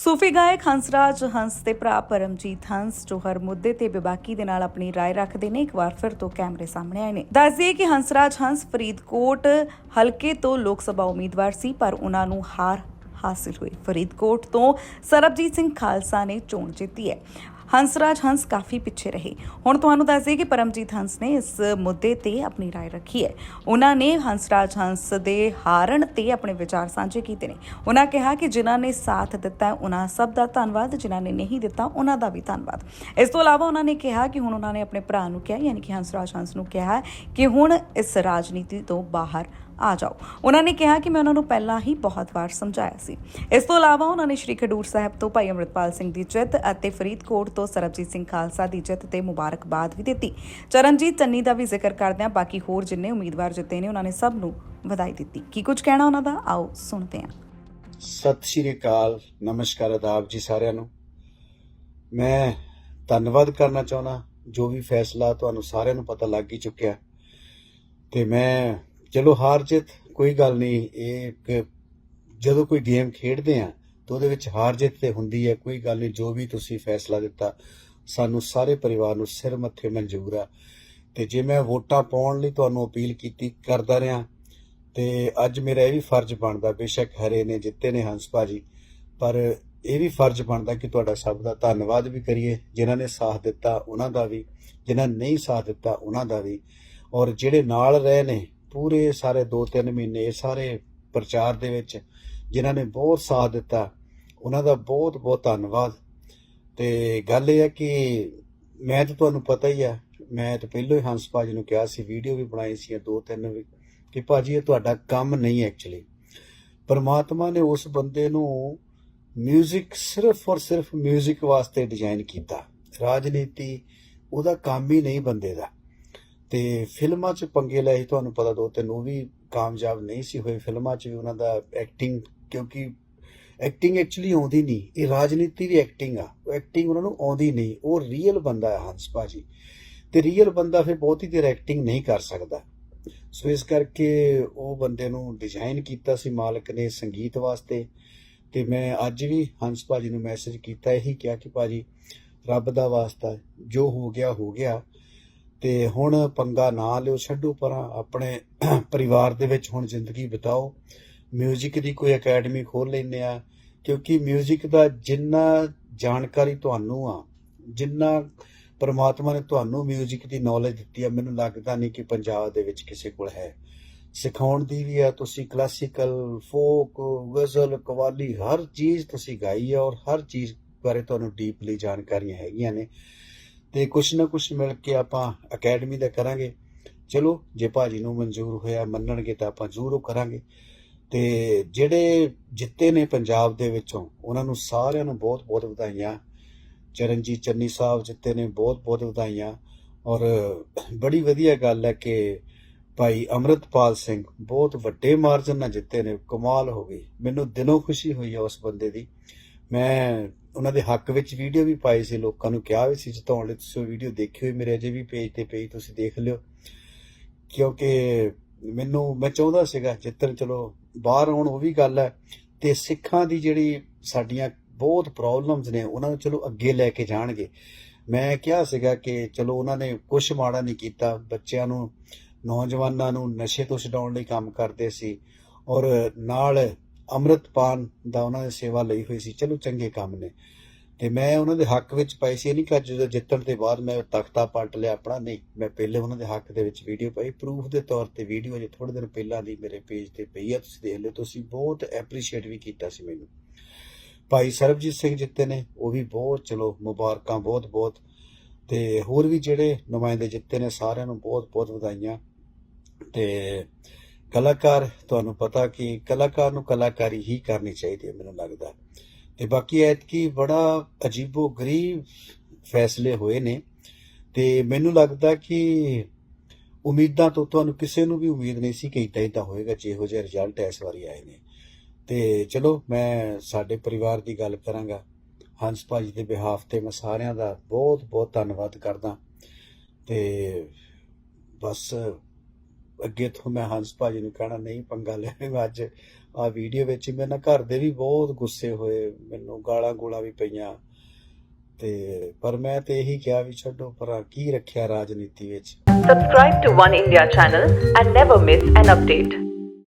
ਸੂਫੀ ਗਾਇਕ ਹੰਸਰਾਜ ਹੰਸ ਦੇ ਭਰਾ ਪਰਮਜੀਤ ਹੰਸ ਜੋ ਹਰ ਮੁੱਦੇ ਤੇ ਬੇਬਾਕੀ ਦੇ ਨਾਲ ਆਪਣੀ رائے ਰੱਖਦੇ ਨੇ ਇੱਕ ਵਾਰ ਫਿਰ ਤੋਂ ਕੈਮਰੇ ਸਾਹਮਣੇ ਆਏ ਨੇ ਦੱਸਦੀਏ ਕਿ ਹੰਸਰਾਜ ਹੰਸ ਫਰੀਦਕੋਟ ਹਲਕੇ ਤੋਂ ਲੋਕ ਸਭਾ ਉਮੀਦਵਾਰ ਸੀ ਪਰ ਉਹਨਾਂ ਨੂੰ ਹਾਰ ਹਾਸਿਲ ਹੋਈ ਫਰੀਦਕੋਟ ਤੋਂ ਸਰਬਜੀਤ ਸਿੰਘ ਖਾਲਸਾ ਨੇ ਚੋਣ ਜਿੱਤੀ ਹੈ ਹੰਸਰਾਜ ਹੰਸ ਕਾਫੀ ਪਿੱਛੇ ਰਹੇ ਹੁਣ ਤੁਹਾਨੂੰ ਦੱਸ ਦਈਏ ਕਿ ਪਰਮਜੀਤ ਹੰਸ ਨੇ ਇਸ ਮੁੱਦੇ ਤੇ ਆਪਣੀ رائے ਰੱਖੀ ਹੈ ਉਹਨਾਂ ਨੇ ਹੰਸਰਾਜ ਹੰਸ ਦੇ ਹਾਰਨ ਤੇ ਆਪਣੇ ਵਿਚਾਰ ਸਾਂਝੇ ਕੀਤੇ ਨੇ ਉਹਨਾਂ ਕਿਹਾ ਕਿ ਜਿਨ੍ਹਾਂ ਨੇ ਸਾਥ ਦਿੱਤਾ ਹੈ, ਉਹਨਾਂ ਸਭ ਦਾ ਧੰਨਵਾਦ ਜਿਨ੍ਹਾਂ ਨੇ ਨਹੀਂ ਦਿੱਤਾ ਉਹਨਾਂ ਦਾ ਵੀ ਧੰਨਵਾਦ ਇਸ ਤੋਂ ਇਲਾਵਾ ਉਹਨਾਂ ਨੇ ਕਿਹਾ ਕਿ ਹੁਣ ਉਹਨਾਂ ਨੇ ਆਪਣੇ ਭਰਾ ਨੂੰ ਕਿਹਾ ਯਾਨੀ ਕਿ ਹੰਸਰਾਜ ਹੰਸ ਨੂੰ ਕਿਹਾ ਹੈ ਕਿ ਹੁਣ ਇਸ ਰਾਜਨੀਤੀ ਤੋਂ ਬਾਹਰ ਆ ਜਾਓ ਉਹਨਾਂ ਨੇ ਕਿਹਾ ਕਿ ਮੈਂ ਉਹਨਾਂ ਨੂੰ ਪਹਿਲਾਂ ਹੀ ਬਹੁਤ ਵਾਰ ਸਮਝਾਇਆ ਸੀ ਇਸ ਤੋਂ ਇਲਾਵਾ ਉਹਨਾਂ ਨੇ ਸ਼੍ਰੀ ਖਡੂਰ ਸਾਹਿਬ ਤੋਂ ਭਾਈ ਅਮਰਿਤਪਾਲ ਸਿੰਘ ਦੀ ਜਿੱਤ ਅਤੇ ਫਰੀਦਕੋਟ ਤੋਂ ਸਰਬਜੀਤ ਸਿੰਘ ਖਾਲਸਾ ਦੀ ਜਿੱਤ ਤੇ ਮੁਬਾਰਕਬਾਦ ਵੀ ਦਿੱਤੀ। ਚਰਨਜੀਤ ਚੰਨੀ ਦਾ ਵੀ ਜ਼ਿਕਰ ਕਰਦਿਆਂ ਬਾਕੀ ਹੋਰ ਜਿੰਨੇ ਉਮੀਦਵਾਰ ਜਿੱਤੇ ਨੇ, ਉਹਨਾਂ ਨੇ ਸਭ ਨੂੰ ਵਧਾਈ ਦਿੱਤੀ। ਕੀ ਕੁਝ ਕਹਿਣਾ ਉਹਨਾਂ ਦਾ? ਆਓ ਸੁਣਦੇ ਹਾਂ। ਸਤਿ ਸ਼੍ਰੀ ਅਕਾਲ। ਨਮਸਕਾਰ ਆਦਾਬ ਜੀ ਸਾਰਿਆਂ ਨੂੰ। ਮੈਂ ਧੰਨਵਾਦ ਕਰਨਾ ਚਾਹੁੰਦਾ, ਜੋ ਵੀ ਫੈਸਲਾ ਤੁਹਾਨੂੰ ਸਾਰਿਆਂ ਨੂੰ ਪਤਾ ਲੱਗ ਹੀ ਚੁੱਕਿਆ। ਤੇ ਮੈਂ, ਚਲੋ ਹਾਰ ਜਿੱਤ, ਕੋਈ ਗੱਲ ਨਹੀਂ, ਇਹ ਜਦੋਂ ਕੋਈ ਗੇਮ ਖੇਡਦੇ ਆ ਤਾਂ ਉਹਦੇ ਵਿੱਚ ਹਾਰ ਜਿੱਤ ਤੇ ਹੁੰਦੀ ਹੈ, ਕੋਈ ਗੱਲ ਨਹੀਂ, ਜੋ ਵੀ ਤੁਸੀਂ ਫੈਸਲਾ ਦਿੱਤਾ, ਸਾਨੂੰ ਸਾਰੇ ਪਰਿਵਾਰ ਨੂੰ ਸਿਰ ਮੱਥੇ ਮਨਜ਼ੂਰ ਆ। ਤੇ ਜੇ ਮੈਂ ਵੋਟਾਂ ਪਾਉਣ ਲਈ ਤੁਹਾਨੂੰ ਅਪੀਲ ਕੀਤੀ, ਕਰਦਾ ਰਿਹਾ, ਤੇ ਅੱਜ ਮੇਰਾ ਇਹ ਵੀ ਫਰਜ਼ ਬਣਦਾ, ਬੇਸ਼ੱਕ ਹਰੇ ਨੇ, ਜਿੱਤੇ ਨੇ ਹੰਸ ਭਾਜੀ, ਪਰ ਇਹ ਵੀ ਫਰਜ਼ ਬਣਦਾ ਕਿ ਤੁਹਾਡਾ ਸਭ ਦਾ ਧੰਨਵਾਦ ਵੀ ਕਰੀਏ, ਜਿਨ੍ਹਾਂ ਨੇ ਸਾਥ ਦਿੱਤਾ ਉਹਨਾਂ ਦਾ ਵੀ, ਜਿਨ੍ਹਾਂ ਨੇ ਨਹੀਂ ਸਾਥ ਦਿੱਤਾ ਉਹਨਾਂ ਦਾ ਵੀ। ਔਰ ਜਿਹੜੇ ਨਾਲ ਰਹੇ ਨੇ, ਪੂਰੇ ਸਾਰੇ 2-3 ਮਹੀਨੇ ਸਾਰੇ ਪ੍ਰਚਾਰ ਦੇ ਵਿੱਚ, ਜਿਨ੍ਹਾਂ ਨੇ ਬਹੁਤ ਸਾਥ ਦਿੱਤਾ ਉਹਨਾਂ ਦਾ ਬਹੁਤ ਬਹੁਤ ਧੰਨਵਾਦ ਤੇ ਗੱਲ ਇਹ ਹੈ ਕਿ ਮੈਂ ਤਾਂ ਤੁਹਾਨੂੰ ਪਤਾ ਹੀ ਆ ਮੈਂ ਤਾਂ ਪਹਿਲਾਂ ਹੀ ਹੰਸ ਭਾਜੀ ਨੂੰ ਕਿਹਾ ਸੀ ਵੀਡੀਓ ਵੀ ਬਣਾਈ ਸੀ ਦੋ ਤਿੰਨ ਵੀ ਕਿ ਭਾਜੀ ਇਹ ਤੁਹਾਡਾ ਕੰਮ ਨਹੀਂ ਐਕਚੁਅਲੀ ਪਰਮਾਤਮਾ ਨੇ ਉਸ ਬੰਦੇ ਨੂੰ 뮤직 ਸਿਰਫ ਔਰ ਸਿਰਫ 뮤직 ਵਾਸਤੇ ਡਿਜ਼ਾਈਨ ਕੀਤਾ ਰਾਜਨੀਤੀ ਉਹਦਾ ਕੰਮ ਹੀ ਨਹੀਂ ਬੰਦੇ ਦਾ ਤੇ ਫਿਲਮਾਂ 'ਚ ਪੰਗੇ ਲਏ ਸੀ, ਤੁਹਾਨੂੰ ਪਤਾ ਦੋ ਤਿੰਨ ਉਹ ਵੀ ਕਾਮਯਾਬ ਨਹੀਂ ਸੀ ਹੋਏ ਫਿਲਮਾਂ 'ਚ ਵੀ ਉਹਨਾਂ ਦਾ ਐਕਟਿੰਗ ਕਿਉਂਕਿ ਐਕਟਿੰਗ ਐਕਚੁਅਲੀ ਆਉਂਦੀ ਨਹੀਂ। ਇਹ ਰਾਜਨੀਤੀ ਦੀ ਐਕਟਿੰਗ ਆ। ਉਹ ਐਕਟਿੰਗ ਉਹਨਾਂ ਨੂੰ ਆਉਂਦੀ ਨਹੀਂ। ਉਹ ਰੀਅਲ ਬੰਦਾ ਹੈ ਹੰਸ ਭਾਜੀ। ਤੇ ਰੀਅਲ ਬੰਦਾ ਫਿਰ ਬਹੁਤੀ ਦੇਰ ਐਕਟਿੰਗ ਨਹੀਂ ਕਰ ਸਕਦਾ। ਸੋ ਇਸ ਕਰਕੇ ਉਹ ਬੰਦੇ ਨੂੰ ਡਿਜ਼ਾਈਨ ਕੀਤਾ ਸੀ ਮਾਲਕ ਨੇ ਸੰਗੀਤ ਵਾਸਤੇ। ਤੇ ਮੈਂ ਅੱਜ ਵੀ ਹੰਸ ਭਾਜੀ ਨੂੰ ਮੈਸੇਜ ਕੀਤਾ, ਇਹੀ ਕਿਹਾ ਕਿ ਭਾਜੀ, ਰੱਬ ਦਾ ਵਾਸਤਾ ਜੋ ਹੋ ਗਿਆ ਹੋ ਗਿਆ। ਤੇ ਹੁਣ ਪੰਗਾ ਨਾ ਲਿਓ, ਛੱਡੋ ਪਰਾਂ। ਆਪਣੇ ਪਰਿਵਾਰ ਦੇ ਵਿੱਚ ਹੁਣ ਜ਼ਿੰਦਗੀ ਬਿਤਾਓ। 뮤직 ਦੀ ਕੋਈ ਅਕੈਡਮੀ ਖੋਲ ਲੈਂਦੇ ਆ। ਕਿਉਂਕਿ 뮤직 ਦਾ ਜਿੰਨਾ ਜਾਣਕਾਰੀ ਤੁਹਾਨੂੰ ਆ ਜਿੰਨਾ ਪਰਮਾਤਮਾ ਨੇ ਤੁਹਾਨੂੰ 뮤직 ਦੀ ਨੌਲੇਜ ਦਿੱਤੀ ਆ ਮੈਨੂੰ ਲੱਗਦਾ ਨਹੀਂ ਕਿ ਪੰਜਾਬ ਦੇ ਵਿੱਚ ਕਿਸੇ ਕੋਲ ਹੈ ਸਿਖਾਉਣ ਦੀ ਵੀ ਆ ਤੁਸੀਂ ਕਲਾਸੀਕਲ ਫੋਕ ਗਜ਼ਲ ਕਵਾਲੀ ਹਰ ਚੀਜ਼ ਤੁਸੀਂ ਗਾਈ ਆ ਔਰ ਹਰ ਚੀਜ਼ ਬਾਰੇ ਤੁਹਾਨੂੰ ਡੀਪਲੀ ਜਾਣਕਾਰੀਆਂ ਹੈਗੀਆਂ ਨੇ ਤੇ ਕੁਛ ਨਾ ਕੁਛ ਮਿਲ ਕੇ ਆਪਾਂ ਅਕੈਡਮੀ ਦਾ ਕਰਾਂਗੇ ਚਲੋ ਜੇ ਭਾਜੀ ਨੂੰ ਮਨਜ਼ੂਰ ਹੋਇਆ ਮੰਨਣਗੇ ਤਾਂ ਆਪਾਂ ਜ਼ਰੂਰ ਉਹ ਕਰਾਂਗੇ ਤੇ ਜਿਹੜੇ ਜਿੱਤੇ ਨੇ ਪੰਜਾਬ ਦੇ ਵਿੱਚੋਂ, ਉਹਨਾਂ ਨੂੰ ਸਾਰਿਆਂ ਨੂੰ ਬਹੁਤ ਬਹੁਤ ਵਧਾਈਆਂ। ਚਰਨਜੀਤ ਚੰਨੀ ਸਾਹਿਬ ਜਿੱਤੇ ਨੇ ਬਹੁਤ ਬਹੁਤ ਵਧਾਈਆਂ। ਔਰ ਬੜੀ ਵਧੀਆ ਗੱਲ ਹੈ ਕਿ ਭਾਈ ਅਮਰਤਪਾਲ ਸਿੰਘ ਬਹੁਤ ਵੱਡੇ ਮਾਰਜਨ ਨਾਲ ਜਿੱਤੇ ਨੇ, ਕਮਾਲ ਹੋ ਗਈ। ਮੈਨੂੰ ਦਿਲੋਂ ਖੁਸ਼ੀ ਹੋਈ ਹੈ ਉਸ ਬੰਦੇ ਦੀ। ਮੈਂ ਉਹਨਾਂ ਦੇ ਹੱਕ ਵਿੱਚ ਵੀਡੀਓ ਵੀ ਪਾਈ ਸੀ, ਲੋਕਾਂ ਨੂੰ ਕਿਹਾ ਵੀ ਸੀ ਜਿਤਾਉਣ ਲਈ ਤੁਸੀਂ ਉਹ ਵੀਡੀਓ ਦੇਖੀ ਹੋਈ ਮੇਰੇ ਅਜੇ ਵੀ ਪੇਜ ਤੇ ਪਈ, ਤੁਸੀਂ ਦੇਖ ਲਿਓ। ਕਿਉਂਕਿ ਮੈਨੂੰ, ਮੈਂ ਚਾਹੁੰਦਾ ਸੀਗਾ ਜਿੱਤਣ, ਚਲੋ ਬਾਹਰ ਆਉਣ, ਉਹ ਵੀ ਗੱਲ ਹੈ। ਤੇ ਸਿੱਖਾਂ ਦੀ ਜਿਹੜੀ ਸਾਡੀਆਂ ਬਹੁਤ ਪ੍ਰੋਬਲਮਸ ਨੇ, ਉਹਨਾਂ ਨੂੰ ਚਲੋ ਅੱਗੇ ਲੈ ਕੇ ਜਾਣਗੇ। ਮੈਂ ਕਿਹਾ ਸੀਗਾ ਕਿ ਚਲੋ ਉਹਨਾਂ ਨੇ ਕੁਝ ਮਾੜਾ ਨਹੀਂ ਕੀਤਾ। ਬੱਚਿਆਂ ਨੂੰ, ਨੌਜਵਾਨਾਂ ਨੂੰ ਨਸ਼ੇ ਤੋਂ ਛਡਾਉਣ ਲਈ ਕੰਮ ਕਰਦੇ ਸੀ। ਔਰ ਨਾਲ ਅੰਮ੍ਰਿਤਪਾਨ ਦਾ ਉਹਨਾਂ ਨੇ ਸੇਵਾ ਲਈ ਹੋਈ ਸੀ। ਚਲੋ ਚੰਗੇ ਕੰਮ ਨੇ। ਤੇ ਮੈਂ ਉਹਨਾਂ ਦੇ ਹੱਕ ਵਿੱਚ ਪਾਈ ਸੀ ਇਹ ਨਹੀਂ ਕਿ ਜਦੋਂ ਜਿੱਤਣ ਦੇ ਬਾਅਦ ਮੈਂ ਤਖਤਾ ਪਲਟ ਲਿਆ ਆਪਣਾ। ਨਹੀਂ, ਮੈਂ ਪਹਿਲੇ ਉਹਨਾਂ ਦੇ ਹੱਕ ਦੇ ਵਿੱਚ ਵੀਡੀਓ ਪਾਈ। ਪ੍ਰੂਫ ਦੇ ਤੌਰ ਤੇ ਵੀਡੀਓ ਜੇ ਥੋੜੇ ਦਿਨ ਪਹਿਲਾਂ ਦੀ ਮੇਰੇ ਪੇਜ ਤੇ ਪਈ ਆ। ਤੁਸੀਂ ਦੇਖ ਲਿਓ, ਤੁਸੀਂ ਬਹੁਤ ਐਪਰੀਸ਼ੀਏਟ ਵੀ ਕੀਤਾ ਸੀ ਮੈਨੂੰ। ਭਾਈ ਸਰਬਜੀਤ ਸਿੰਘ ਜਿੱਤੇ ਨੇ, ਉਹ ਵੀ ਬਹੁਤ, ਚਲੋ, ਮੁਬਾਰਕਾਂ ਬਹੁਤ ਬਹੁਤ। ਤੇ ਹੋਰ ਵੀ ਜਿਹੜੇ ਨੁਮਾਇੰਦੇ ਜਿੱਤੇ ਨੇ, ਸਾਰਿਆਂ ਨੂੰ ਬਹੁਤ ਬਹੁਤ ਵਧਾਈਆਂ। ਤੇ ਕਲਾਕਾਰ, ਤੁਹਾਨੂੰ ਪਤਾ ਕਿ ਕਲਾਕਾਰ ਨੂੰ ਕਲਾਕਾਰੀ ਹੀ ਕਰਨੀ ਚਾਹੀਦੀ ਹੈ, ਮੈਨੂੰ ਲੱਗਦਾ। ਤੇ ਬਾਕੀ ਐਤਕੀ ਬੜਾ ਅਜੀਬੋ ਗਰੀਬ ਫੈਸਲੇ ਹੋਏ ਨੇ ਤੇ ਮੈਨੂੰ ਲੱਗਦਾ ਕਿ ਉਮੀਦਾਂ ਤੋਂ ਤੁਹਾਨੂੰ ਕਿਸੇ ਨੂੰ ਵੀ ਉਮੀਦ ਨਹੀਂ ਸੀ ਕਿ ਇਦਾਂ ਇਦਾਂ ਹੋਏਗਾ ਜਿਹੋ ਜਿਹਾ ਰਿਜ਼ਲਟ ਇਸ ਵਾਰੀ ਆਏ ਨੇ। ਤੇ ਚਲੋ, ਮੈਂ ਸਾਡੇ ਪਰਿਵਾਰ ਦੀ ਗੱਲ ਕਰਾਂਗਾ। ਹੰਸ ਭਾਜੀ ਦੇ ਬਿਹਾਫ ਤੇ ਮੈਂ ਸਾਰਿਆਂ ਦਾ ਬਹੁਤ ਬਹੁਤ ਧੰਨਵਾਦ ਕਰਦਾ। ਤੇ ਬਸ ਅੱਗੇ ਤੋਂ ਮੈਂ ਹੰਸ ਭਾਜੀ ਨੂੰ ਕਹਿਣਾ, ਨਹੀਂ ਪੰਗਾ ਲੈਣਾ ਅੱਜ ਆ ਵੀਡੀਓ ਵਿੱਚ ਮੇਰੇ ਨਾਲ ਘਰ ਦੇ ਵੀ ਬਹੁਤ ਗੁੱਸੇ ਹੋਏ, ਮੈਨੂੰ ਗਾਲਾਂ ਗੋਲਾਂ ਵੀ ਪਈਆਂ ਤੇ ਪਰ ਮੈਂ ਤੇ ਇਹੀ ਕਿਹਾ ਵੀ ਛੱਡੋ ਪਰ ਕੀ ਰੱਖਿਆ ਰਾਜਨੀਤੀ ਵਿੱਚ Subscribe to One India channel and never miss an update.